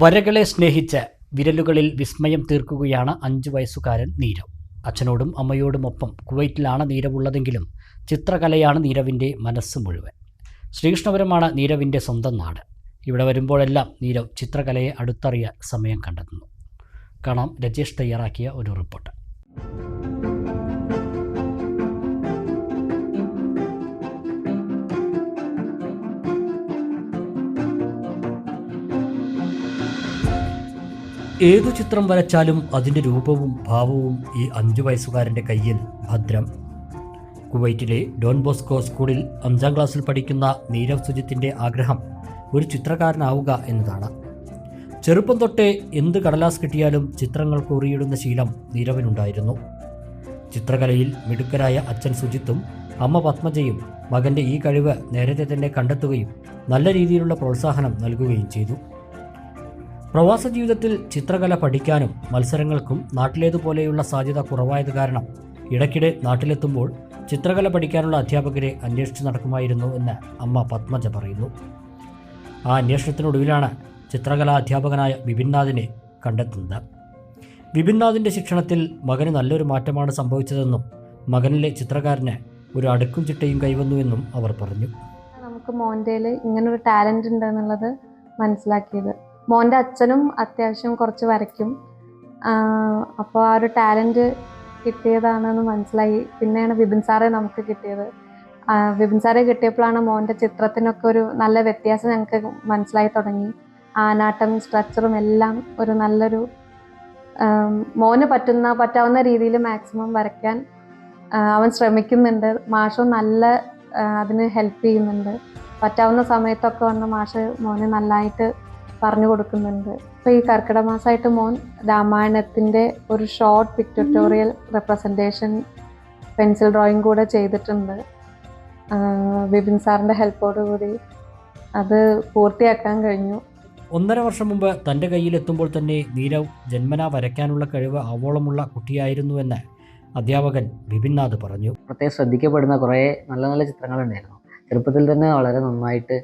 വരകളെ സ്നേഹിച്ച് വിരലുകളിൽ വിസ്മയം തീർക്കുകയാണ് അഞ്ചു വയസ്സുകാരൻ നീരവ്. അച്ഛനോടും അമ്മയോടുമൊപ്പം കുവൈറ്റിലാണ് നീരവുള്ളതെങ്കിലും ചിത്രകലയാണ് നീരവിന്റെ മനസ്സ് മുഴുവൻ. ശ്രീകൃഷ്ണപുരമാണ് നീരവിന്റെ സ്വന്തം നാട്. ഇവിടെ വരുമ്പോഴെല്ലാം നീരവ് ചിത്രകലയെ അടുത്തറിയ സമയം കണ്ടെത്തുന്നു. കാണാം രജേഷ് തയ്യാറാക്കിയ ഒരു റിപ്പോർട്ട്. ഏതു ചിത്രം വരച്ചാലും അതിന്റെ രൂപവും ഭാവവും ഈ അഞ്ചു വയസ്സുകാരന്റെ കയ്യിൽ ഭദ്രം. കുവൈറ്റിലെ ഡോൺ ബോസ്കോ സ്കൂളിൽ അഞ്ചാം ക്ലാസ്സിൽ പഠിക്കുന്ന നീരവ് സുജിത്തിന്റെ ആഗ്രഹം ഒരു ചിത്രകാരനാവുക എന്നതാണ്. ചെറുപ്പം തൊട്ടേ എന്ത് കടലാസ് കിട്ടിയാലും ചിത്രങ്ങൾ കുറിയിടുന്ന ശീലം നീരവിനുണ്ടായിരുന്നു. ചിത്രകലയിൽ മിടുക്കരായ അച്ഛൻ സുജിത്തും അമ്മ പത്മജയും മകന്റെ ഈ കഴിവ് നേരത്തെ തന്നെ കണ്ടെത്തുകയും നല്ല രീതിയിലുള്ള പ്രോത്സാഹനം നൽകുകയും ചെയ്തു. പ്രവാസ ജീവിതത്തിൽ ചിത്രകല പഠിക്കാനും മത്സരങ്ങൾക്കും നാട്ടിലേതുപോലെയുള്ള സാധ്യത കുറവായത് കാരണം ഇടയ്ക്കിടെ നാട്ടിലെത്തുമ്പോൾ ചിത്രകല പഠിക്കാനുള്ള അധ്യാപകരെ അന്വേഷിച്ചു നടക്കുമായിരുന്നു എന്ന് അമ്മ പത്മജ പറയുന്നു. ആ അന്വേഷണത്തിനൊടുവിലാണ് ചിത്രകലാ അധ്യാപകനായ ബിപിൻനാഥിനെ കണ്ടെത്തുന്നത്. ബിപിൻനാഥിന്റെ ശിക്ഷണത്തിൽ മകന് നല്ലൊരു മാറ്റമാണ് സംഭവിച്ചതെന്നും മകനിലെ ചിത്രകാരന് ഒരു അടുക്കും ചിട്ടയും കൈവന്നു എന്നും അവർ പറഞ്ഞു. നമുക്ക് മോന്റെ ഇങ്ങനൊരു ടാലന്റ് ഉണ്ടെന്നുള്ളത് മനസ്സിലാക്കിയത്. മോന്റെ അച്ഛനും അത്യാവശ്യം കുറച്ച് വരയ്ക്കും. അപ്പോൾ ആ ഒരു ടാലന്റ് കിട്ടിയതാണെന്ന് മനസ്സിലായി. പിന്നെയാണ് വിപിൻ സാറെ നമുക്ക് കിട്ടിയത്. വിപിൻ സാറെ കിട്ടിയപ്പോഴാണ് മോന്റെ ചിത്രത്തിനൊക്കെ ഒരു നല്ല വ്യത്യാസം ഞങ്ങൾക്ക് മനസ്സിലായി തുടങ്ങി. ആനാട്ടം സ്ട്രക്ചറും എല്ലാം ഒരു നല്ലൊരു മോന് പറ്റുന്ന പറ്റാവുന്ന രീതിയിൽ മാക്സിമം വരയ്ക്കാൻ അവൻ ശ്രമിക്കുന്നുണ്ട്. മാഷും നല്ല അതിന് ഹെൽപ്പ് ചെയ്യുന്നുണ്ട്. പറ്റാവുന്ന സമയത്തൊക്കെ വന്ന് മാഷ് മോന് നല്ലതായിട്ട് പറഞ്ഞു കൊടുക്കുന്നുണ്ട്. ഇപ്പോൾ ഈ കർക്കിടക മാസമായിട്ട് മോൻ രാമായണത്തിന്റെ ഒരു short pictorial representation pencil drawing കൂടെ ചെയ്തിട്ടുണ്ട്. വിപിൻ സാറിന്റെ ഹെൽപ്പോട് കൂടി. അത് പൂർത്തിയാക്കാൻ കഴിഞ്ഞു. ഒന്നര വർഷം മുമ്പ് കയ്യിൽ കയ്യിലെത്തുമ്പോൾ തന്നെ നീരവ് ജന്മനാ വരയ്ക്കാനുള്ള കഴിവ് കുട്ടിയായിരുന്നു എന്ന് അധ്യാപകൻ വിപിൻനാഥ് പറഞ്ഞു. പ്രത്യേകം ശ്രദ്ധിക്കപ്പെടുന്ന കുറേ നല്ല നല്ല ചിത്രങ്ങളുണ്ടായിരുന്നു. ചെറുപ്പത്തിൽ തന്നെ വളരെ നന്നായിട്ട്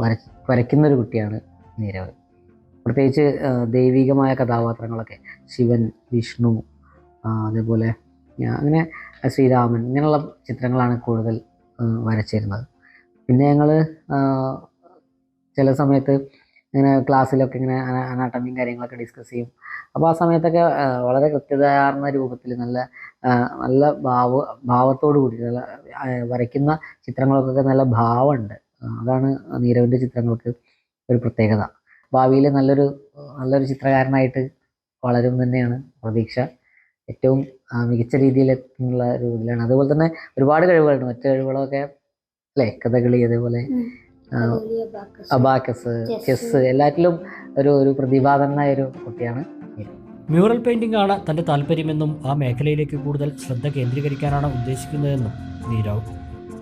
വര വരയ്ക്കുന്ന ഒരു കുട്ടിയാണ്. നീരവ് പ്രത്യേകിച്ച് ദൈവികമായ കഥാപാത്രങ്ങളൊക്കെ. ശിവൻ വിഷ്ണു അതേപോലെ അങ്ങനെ ശ്രീരാമൻ ഇങ്ങനെയുള്ള ചിത്രങ്ങളാണ് കൂടുതൽ വരച്ചിരുന്നത്. പിന്നെ ഞങ്ങൾ ചില സമയത്ത് ഇങ്ങനെ ക്ലാസ്സിലൊക്കെ ഇങ്ങനെ അനാട്ടമിയും കാര്യങ്ങളൊക്കെ ഡിസ്കസ് ചെയ്യും. അപ്പോൾ ആ സമയത്തൊക്കെ വളരെ കൃത്യതയാർന്ന രൂപത്തിൽ നല്ല നല്ല ഭാവ ഭാവത്തോടു കൂടി നല്ല വരയ്ക്കുന്ന ചിത്രങ്ങൾക്കൊക്കെ നല്ല ഭാവമുണ്ട്. അതാണ് നീരവിന്റെ ചിത്രങ്ങൾക്ക് ഒരു പ്രത്യേകത. ഭാവിയിൽ നല്ലൊരു നല്ലൊരു ചിത്രകാരനായിട്ട് വളരും തന്നെയാണ് പ്രതീക്ഷ. ഏറ്റവും ആ, മികച്ച രീതിയിൽ എത്തുന്നുള്ള ഒരു ഇതിലാണ്. അതുപോലെ തന്നെ ഒരുപാട് കഴിവുകളുണ്ട്. മറ്റു കഴിവുകളൊക്കെ അല്ലേ? കഥകളി അതേപോലെ അബാക്കസ്. ചെസ് എല്ലാറ്റിലും ഒരു ഒരു പ്രതിഭാതനായ ഒരു കുട്ടിയാണ് മ്യൂറൽ പെയിന്റിംഗ് ആണ് തന്റെ താല്പര്യമെന്നും ആ മേഖലയിലേക്ക് കൂടുതൽ ശ്രദ്ധ കേന്ദ്രീകരിക്കാനാണ് ഉദ്ദേശിക്കുന്നതെന്നും നീരവ്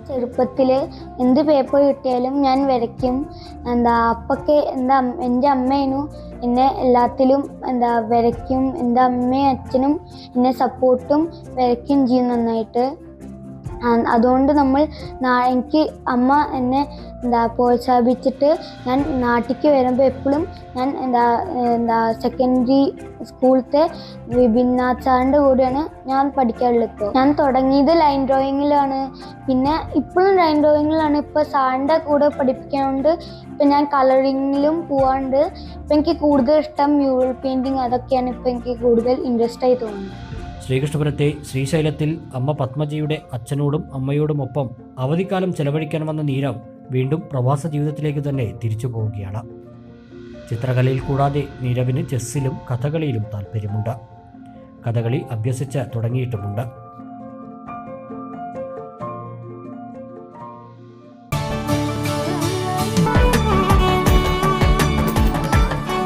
ചെറുപ്പത്തിൽ എന്ത് പേപ്പർ കിട്ടിയാലും ഞാൻ വരയ്ക്കും. എന്താ അപ്പൊക്കെ എന്താ എന്റെ അമ്മേനും എന്നെ എല്ലാത്തിലും എന്താ വരയ്ക്കും. എന്റെ അമ്മയും അച്ഛനും എന്നെ സപ്പോർട്ടും വരയ്ക്കും ചെയ്യും നന്നായിട്ട്. അതുകൊണ്ട് നമ്മൾ എനിക്ക് അമ്മ എന്നെ എന്താ പ്രോത്സാഹിപ്പിച്ചിട്ട് ഞാൻ നാട്ടിക്ക് വരുമ്പോൾ എപ്പോഴും ഞാൻ എന്താ എന്താ സെക്കൻഡറി സ്കൂളത്തെ വിഭിന്നാച്ചാറിന്റെ കൂടെയാണ് ഞാൻ പഠിക്കാറുള്ളത് ഞാൻ തുടങ്ങിയത് ലൈൻ ഡ്രോയിങ്ങിലാണ് പിന്നെ ഇപ്പോഴും ലൈൻ ഡ്രോയിങ്ങിലാണ് ഇപ്പോൾ സാറിന്റെ കൂടെ പഠിപ്പിക്കാറുണ്ട് ഇപ്പം ഞാൻ കളറിങ്ങിലും പോവാണ്ട് ഇപ്പം എനിക്ക് കൂടുതൽ ഇഷ്ടം മ്യൂറൽ പെയിന്റിങ് അതൊക്കെയാണ് ഇപ്പം എനിക്ക് കൂടുതൽ ഇൻട്രസ്റ്റ് ആയി തോന്നുന്നത്. ശ്രീകൃഷ്ണപുരത്തെ ശ്രീശൈലത്തിൽ അമ്മ പത്മജിയുടെ അച്ഛനോടും അമ്മയോടുമൊപ്പം അവധിക്കാലം ചെലവഴിക്കാൻ വന്ന നീരവ് വീണ്ടും പ്രവാസ ജീവിതത്തിലേക്ക് തന്നെ തിരിച്ചു പോവുകയാണ്. ചിത്രകലയിൽ കൂടാതെ നീരവിന് ചെസ്സിലും കഥകളിയിലും താല്പര്യമുണ്ട് കഥകളി അഭ്യസിച്ച് തുടങ്ങിയിട്ടുമുണ്ട്.